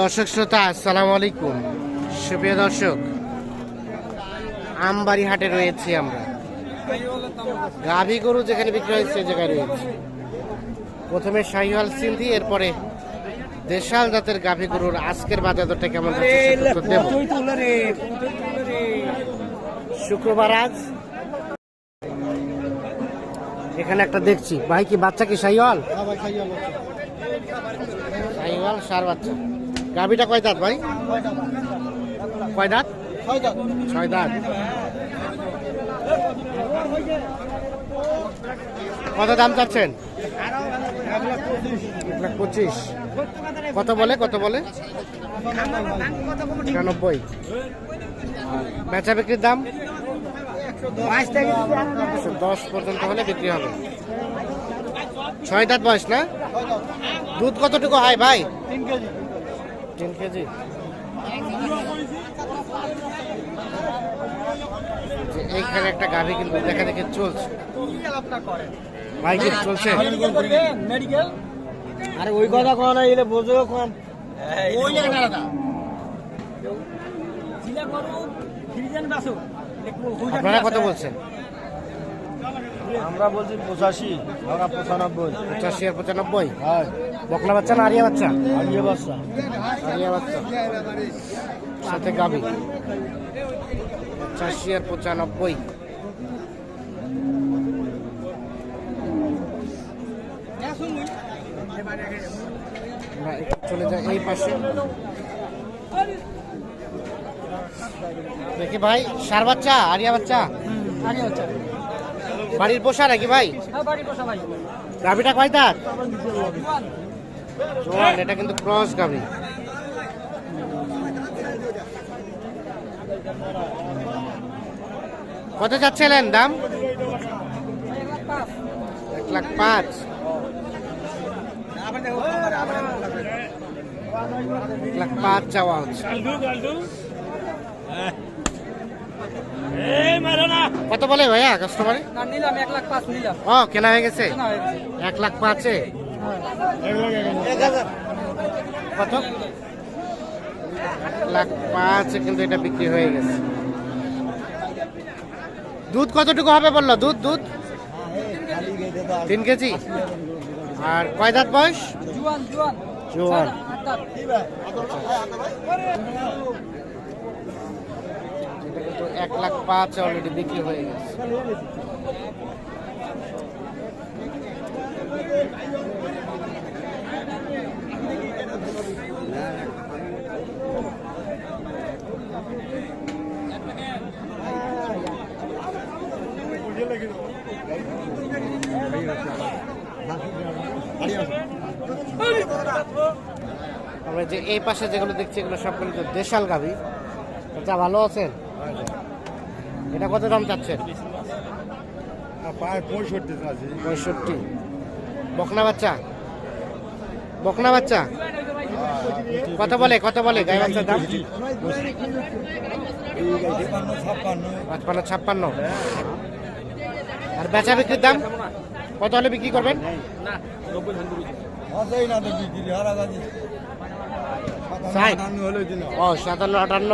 দর্শক শ্রোতা আসসালামু আলাইকুম। সুপ্রিয় দর্শক আমবাড়ি হাটে রয়েছি আমরা। গাভী গরু যেখানে বিক্রি হয় সে জায়গায় রয়েছে। প্রথমে শাহিওয়াল সিন্ধি এরপরে দেশাল জাতের গাভী গরুর আজকের বাজার দরটা কেমন শুক্রবার আজ। এখানে একটা দেখছি। ভাই কি বাচ্চা কি শাহিওয়াল? শাহিওয়াল সার বাচ্চা। গাভীটা কয় দাঁত ভাই? কয় দাঁত? ছয় দাঁত। কত দাম চাচ্ছেন? পঁচিশ। কত বলে কত বলে? একানব্বই বেচা বিক্রির দাম? দশ পর্যন্ত হলে বিক্রি হবে। ছয় দাঁত বয়স না? দুধ কতটুকু হয় ভাই? তিন কেজি যে এইখানে একটা গাভি কিন্তু দেখা দেখে চলছে। ভাই কি চলছে। আরে ওই কথা কোন না এলে বোঝো কোন আপনারা কত বলছেন? আমরা বলছি পঁচাশি। আমরা পঁচানব্বই। পঁচাশি আর পঁচানব্বই? হ্যাঁ বকলা বাচ্চা না আরিয়া বাচ্চা? আলিয়ে বাচ্চা। আরিয়া বাচ্চা। সাথে গাভি। পঁচাশি আর পঁচানব্বই। চলে যাই এই পাশে। দেখি ভাই সার বাচ্চা আরিয়া বাচ্চা? আরিয়া বাচ্চা। বাড়ির পোষা নাকি ভাই? গাভিটা কয় দাঁত? জোয়ান এটা কিন্তু ক্রস গাভি। কত যাচ্ছিলেন দাম? এক লাখ পাঁচ। এক লাখ পাঁচ চাওয়া হচ্ছে। কত বলে ভাইয়া কাস্টমারে নিলাম এক লাখ পাঁচ নিলাম। ও কেনা হয়ে গেছে? এক লাখ পাঁচে? কত? লাখ পাঁচে কিন্তু এটা বিক্রি হয়ে গেছে। দুধ কতটুকু হবে বলল? দুধ দুধ? তিন কেজি? আর কয় দাঁত বয়স? জুয়ান জুয়ান। কিন্তু এক লাখ পাঁচ অলরেডি বিক্রি হয়ে গেছে। আমরা যে এই পাশে যেগুলো দেখছি, এগুলো সবগুলো তো দেশাল গাভি। আচ্ছা ভালো আছেন? এটা কত দাম চাচ্ছেন? পঁয়ষট্টি পঁয়ষট্টি। বকনা বাচ্চা? বকনা বাচ্চা? কত বলে কত বলে গাই বাচ্চার দাম? পাঁচপান্ন ছাপ্পান্ন। আর বেচা বিক্রির দাম? কত হলে বিক্রি করবেন? সাতান্ন আটান্ন।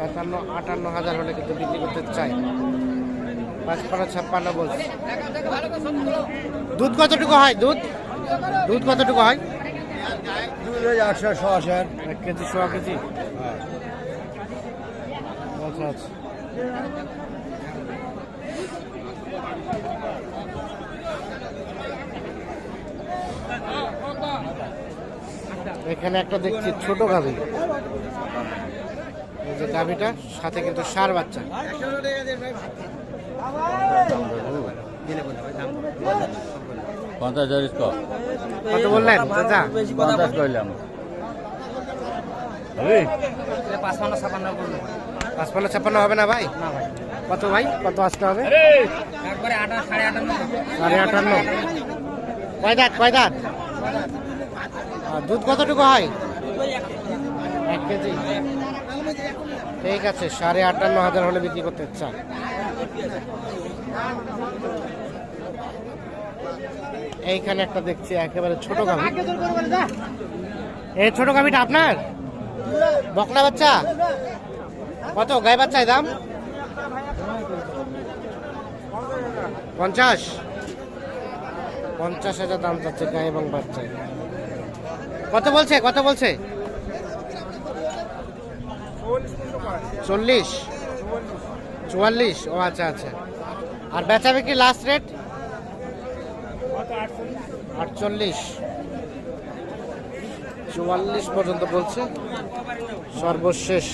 সাতান্ন, আটান্ন হাজার হলে কিন্তু বিক্রি করতে চাই পাঁচপান্ন ছাপ্পান্ন বলছি। দুধ কতটুকু হয়? দুধ? দুধ কতটুকু হয়? একশো ছ হাজার এক কেজি, সোয়া কেজি। আচ্ছা আচ্ছা। এখানে একটা দেখছি, ছোট গাভী। এই যে গাভীটা সাথে কিন্তু সার বাচ্চা। পঞ্চাশ কত বললেন চাচা? পঞ্চাশ পাঁচপান্ন ছাপ্পান্ন হবে না ভাই? কত ভাই? কত আসতে হবে? সাড়ে আটান্ন। কয় দাঁত কয় দাঁত? দুধ কতটুকু হয়? এক কেজি। ঠিক আছে, সাড়ে আটান্ন হাজার হলে বিক্রি করতে চান এইখানে একটা দেখছি, একেবারে ছোট গাভী। এই ছোট গাভিটা আপনার? বকনা বাচ্চা? কত? গায়ে বাচ্চায় দাম? পঞ্চাশ? পঞ্চাশ হাজার দাম চাচ্ছে গায়ে এবং বাচ্চায়। কত বলছে? কত বলছে? চল্লিশ? চুয়াল্লিশ? ও আচ্ছা আচ্ছা। আর বেচা বিক্রি লাস্ট রেট আটচল্লিশ। চুয়াল্লিশ পর্যন্ত বলছে। সর্বশেষ।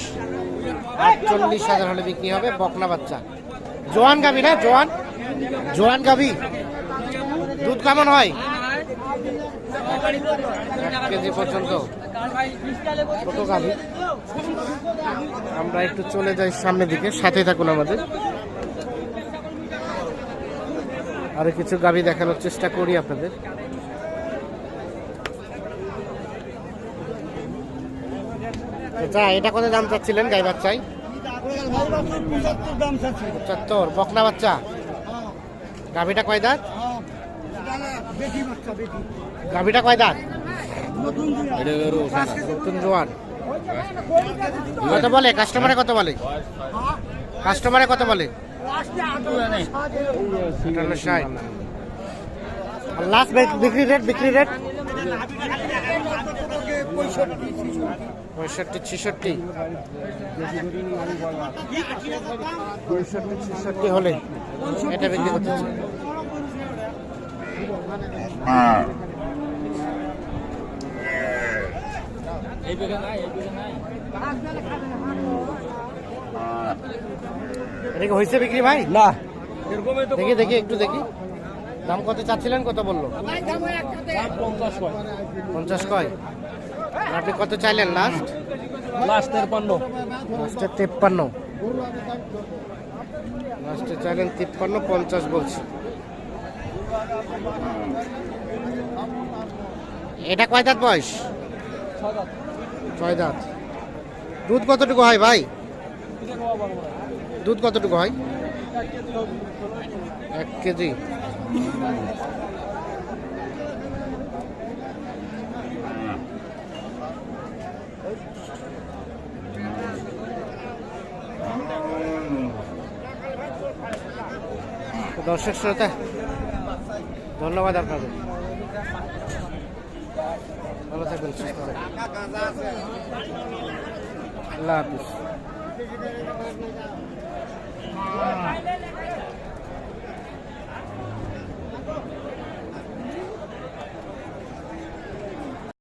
আটচল্লিশ হাজার হলে বিক্রি হবে বকনা বাচ্চা। জোয়ান গাবি না, জোয়ান? জোয়ান গাবি দুধ কেমন হয়? এক কেজি পর্যন্ত ছোট গাভি আমরা একটু চলে যাই সামনের দিকে সাথে থাকুন আমাদের। আরও কিছু গাভি দেখানোর চেষ্টা করি আপনাদের। আচ্ছা এটা কত দাম চাচ্ছিলেন গাই বাচ্চাই পঁচাত্তর বকনা বাচ্চা? গাভীটা কয় দাঁত? বেটি বাচ্চা বেটি। গাভিটা কয় দাঁত? নতুন জোয়ান। কত বলে? কাস্টমারে কত বলে? কাস্টমারে কত বলে? লাস্ট বিক্রি রেট বিক্রি রেট পঁয়ষট্টি ছিষট্টি। পঁয়ষট্টি ছিষট্টি হলে এটা বিক্রি করতে এটা কি হয়েছে বিক্রি ভাই? না। দেখি দেখি একটু দেখি। দাম কত চাচ্ছিলেন কত বলল? পঞ্চাশ কয়। আপনি কত চাইলেন লাস্ট লাস্টের পণ্য লাস্টে তিপ্পান্ন। লাস্টে চাইলেন তিপ্পান্ন পঞ্চাশ বলছি। এটা কয় দাঁত বয়স? ছয় দাঁত দুধ কতটুকু হয় ভাই? দুধ কতটুকু হয়? এক কেজি। দর্শক শ্রোতা, ধন্যবাদ আপনাদের। ভালো থাকবেন সুস্থ আল্লাহ হাফিজ।